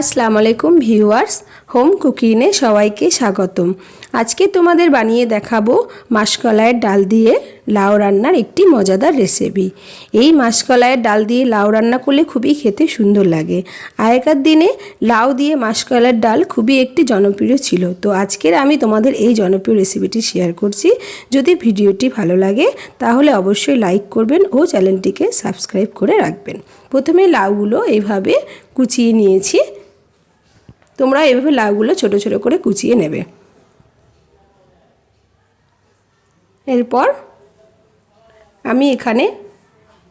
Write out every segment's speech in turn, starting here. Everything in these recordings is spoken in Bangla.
আসসালামু আলাইকুম ভিউয়ার্স, হোম কুকিংয়ে সবাইকে স্বাগতম। আজকে তোমাদের বানিয়ে দেখাবো মাসকলাইয়ের ডাল দিয়ে লাউ রান্নার একটি মজাদার রেসিপি। এই মাসকলাইয়ের ডাল দিয়ে লাউ রান্না করলে খুবই খেতে সুন্দর লাগে। আগেকার দিনে লাউ দিয়ে মাসকলাইয়ের ডাল খুবই একটি জনপ্রিয় ছিল। তো আজকের আমি তোমাদের এই জনপ্রিয় রেসিপিটি শেয়ার করছি। যদি ভিডিওটি ভালো লাগে, তাহলে অবশ্যই লাইক করবেন ও চ্যানেলটিকে সাবস্ক্রাইব করে রাখবেন। প্রথমে লাউগুলো এইভাবে কুচিয়ে নিয়েছি। তোমরা এভাবে লাউগুলো ছোট ছোট করে কুচিয়ে নেবে। এরপর আমি এখানে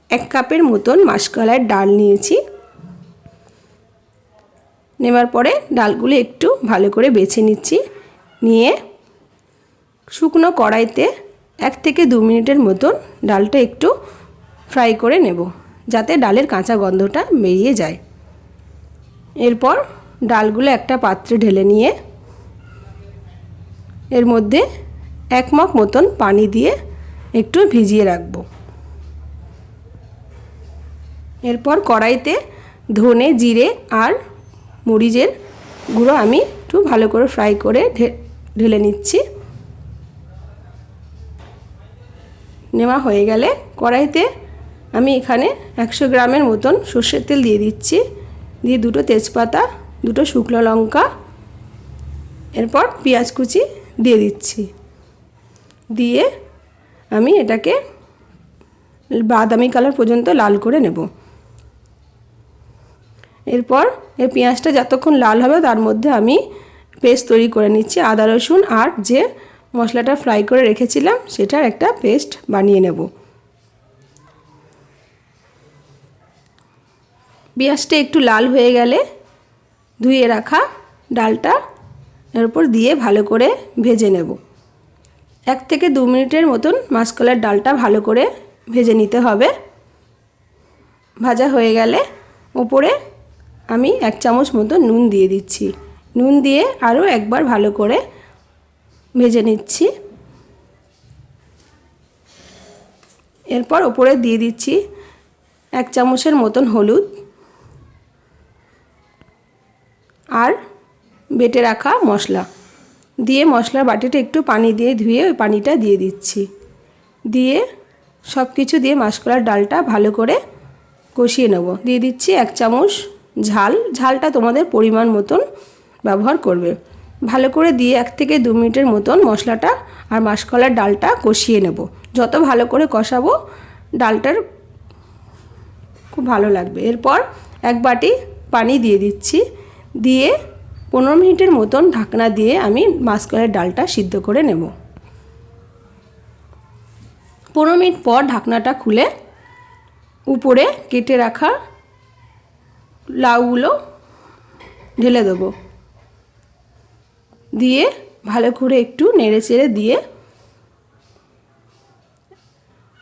এক কাপের মতন মাসকলাইয়ের ডাল নিয়েছি। নেবার পরে ডালগুলো একটু ভালো করে বেছে নিচ্ছি। নিয়ে শুকনো কড়াইতে এক থেকে দু মিনিটের মতন ডালটা একটু ফ্রাই করে নেব, যাতে ডালের কাঁচা গন্ধটা বেরিয়ে যায়। এরপর ডালগুলো একটা পাত্রে ঢেলে নিয়ে এর মধ্যে এক মগ মতন পানি দিয়ে একটু ভিজিয়ে রাখব। এরপর কড়াইতে ধনে, জিরে আর মরিচের গুঁড়ো আমি একটু ভালো করে ফ্রাই করে ঢেলে নিচ্ছি। নেওয়া হয়ে গেলে কড়াইতে আমি এখানে একশো গ্রামের মতন সর্ষের তেল দিয়ে দিচ্ছি। দিয়ে দুটো তেজপাতা দুটো শুকনো লঙ্কা, এরপর পেঁয়াজ কুচি দিয়ে দিচ্ছি। দিয়ে আমি এটাকে বাদামি কালার পর্যন্ত লাল করে নেব। এরপর এই পেঁয়াজটা যতক্ষণ লাল হবে তার মধ্যে আমি পেস্ট তৈরি করে নিচ্ছি, আদা, রসুন আর যে মশলাটা ফ্রাই করে রেখেছিলাম সেটার একটা পেস্ট বানিয়ে নেব। পেঁয়াজটা একটু লাল হয়ে গেলে ধুয়ে রাখা ডালটা, এর উপর দিয়ে ভালো করে ভেজে নেব। এক থেকে দু মিনিটের মতন মাসকলার ডালটা ভালো করে ভেজে নিতে হবে। ভাজা হয়ে গেলে ওপরে আমি এক চামচ মতো নুন দিয়ে দিচ্ছি। নুন দিয়ে আরও একবার ভালো করে ভেজে নিচ্ছি। এরপর ওপরে দিয়ে দিচ্ছি এক চামচের মতন হলুদ। বেটে রাখা মশলা। দিয়ে মশলার বাটিটা একটু পানি দিয়ে ধুয়ে ওই পানিটা দিয়ে দিচ্ছি। দিয়ে সব কিছু দিয়ে মাসকলার ডালটা ভালো করে কষিয়ে নেব। দিয়ে দিচ্ছি এক চামচ ঝাল। ঝালটা তোমাদের পরিমাণ মতন ব্যবহার করবে। ভালো করে দিয়ে এক থেকে দু মিনিটের মতন মশলাটা আর মাসকলার ডালটা কষিয়ে নেব। যত ভালো করে কষাবো, ডালটার খুব ভালো লাগবে। এরপর এক বাটি পানি দিয়ে দিচ্ছি। দিয়ে পনেরো মিনিটের মতন ঢাকনা দিয়ে আমি মাসকলার ডালটা সিদ্ধ করে নেব। পনেরো মিনিট পর ঢাকনাটা খুলে উপরে কেটে রাখা লাউগুলো ঢেলে দেবো। দিয়ে ভালো করে একটু নেড়ে চেড়ে দিয়ে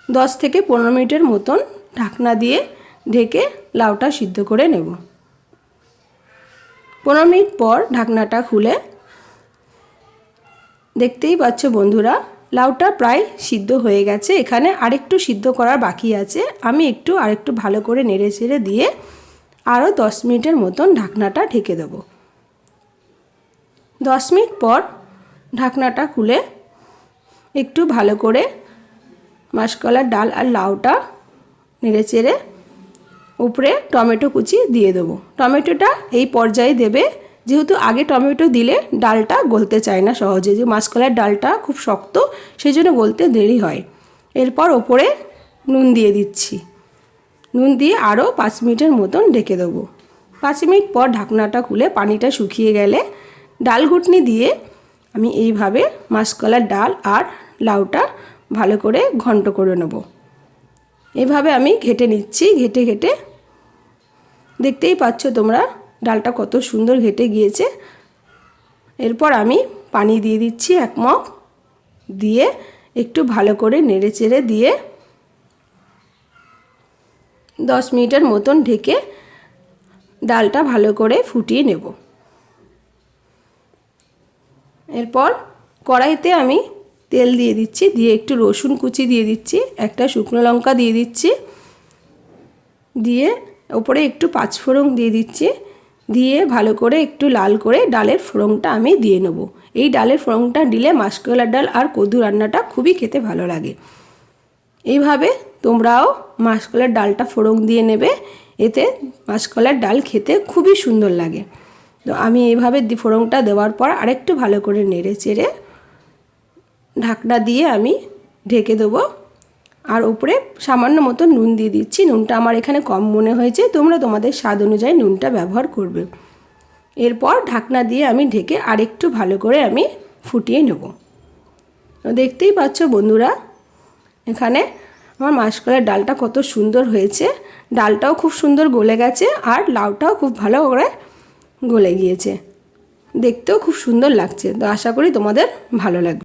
দশ থেকে পনেরো মিনিটের মতন ঢাকনা দিয়ে ঢেকে লাউটা সিদ্ধ করে নেব। পনেরো মিনিট পর ঢাকনাটা খুলে দেখতেই পাচ্ছ বন্ধুরা, লাউটা প্রায় সিদ্ধ হয়ে গেছে। এখানে আরেকটু সিদ্ধ করার বাকি আছে। আমি একটু আরেকটু ভালো করে নেড়ে চেড়ে দিয়ে আরও দশ মিনিটের মতন ঢাকনাটা ঢেকে দেবো। দশ মিনিট পর ঢাকনাটা খুলে একটু ভালো করে মাসকলার ডাল আর লাউটা নেড়ে চেড়ে উপরে টমেটো কুচি দিয়ে দেবো। টমেটোটা এই পর্যায়ে দেবে। যেহেতু আগে টমেটো দিলে ডালটা গলতে চায় না সহজে, যে মাসকলার ডালটা খুব শক্ত সেই জন্য গলতে দেরি হয়। এরপর ওপরে নুন দিয়ে দিচ্ছি। নুন দিয়ে আরও পাঁচ মিনিটের মতন ঢেকে দেবো। পাঁচ মিনিট পর ঢাকনাটা খুলে পানিটা শুকিয়ে গেলে ডাল ঘুটনি দিয়ে আমি এইভাবে মাসকলার ডাল আর লাউটা ভালো করে ঘন্ট করে নেব। এভাবে আমি ঘেটে নিচ্ছি, ঘেটে ঘেটে দেখতেই পাচ্ছ তোমরা, ডালটা কত সুন্দর ঘেটে গিয়েছে। এরপর আমি পানি দিয়ে দিচ্ছি এক মগ, দিয়ে একটু ভালো করে নেড়ে চেড়ে দিয়ে দশ মিনিটের মতন ঢেকে ডালটা ভালো করে ফুটিয়ে নেব। এরপর কড়াইতে আমি তেল দিয়ে দিচ্ছি, দিয়ে একটু রসুন কুচি দিয়ে দিচ্ছি, একটা শুকনো লঙ্কা দিয়ে দিচ্ছি, দিয়ে ওপরে একটু পাঁচ পাঁচফোড়ন দিয়ে দিচ্ছি। দিয়ে ভালো করে একটু লাল করে ডালের ফোড়নটা আমি দিয়ে নেব। এই ডালের ফোড়নটা দিলে মাসকলার ডাল আর কদু রান্নাটা খুবই খেতে ভালো লাগে। এইভাবে তোমরাও মাসকলার ডালটা ফোড়ন দিয়ে নেবে। এতে মাসকলার ডাল খেতে খুবই সুন্দর লাগে। তো আমি এইভাবে ফোড়নটা দেওয়ার পর আরেকটু ভালো করে নেড়ে চেড়ে ঢাকনা দিয়ে আমি ঢেকে দেবো। আর উপরে সামান্য মতো নুন দিয়ে দিচ্ছি। নুনটা আমার এখানে কম মনে হয়েছে, তোমরা তোমাদের স্বাদ অনুযায়ী নুনটা ব্যবহার করবে। এরপর ঢাকনা দিয়ে আমি ঢেকে আরেকটু ভালো করে আমি ফুটিয়ে নেব। দেখতেই পাচ্ছ বন্ধুরা, এখানে আমার মাসকলার ডালটা কত সুন্দর হয়েছে। ডালটাও খুব সুন্দর গলে গেছে আর লাউটাও খুব ভালো করে গলে গিয়েছে। দেখতেও খুব সুন্দর লাগছে। তো আশা করি তোমাদের ভালো লাগবে।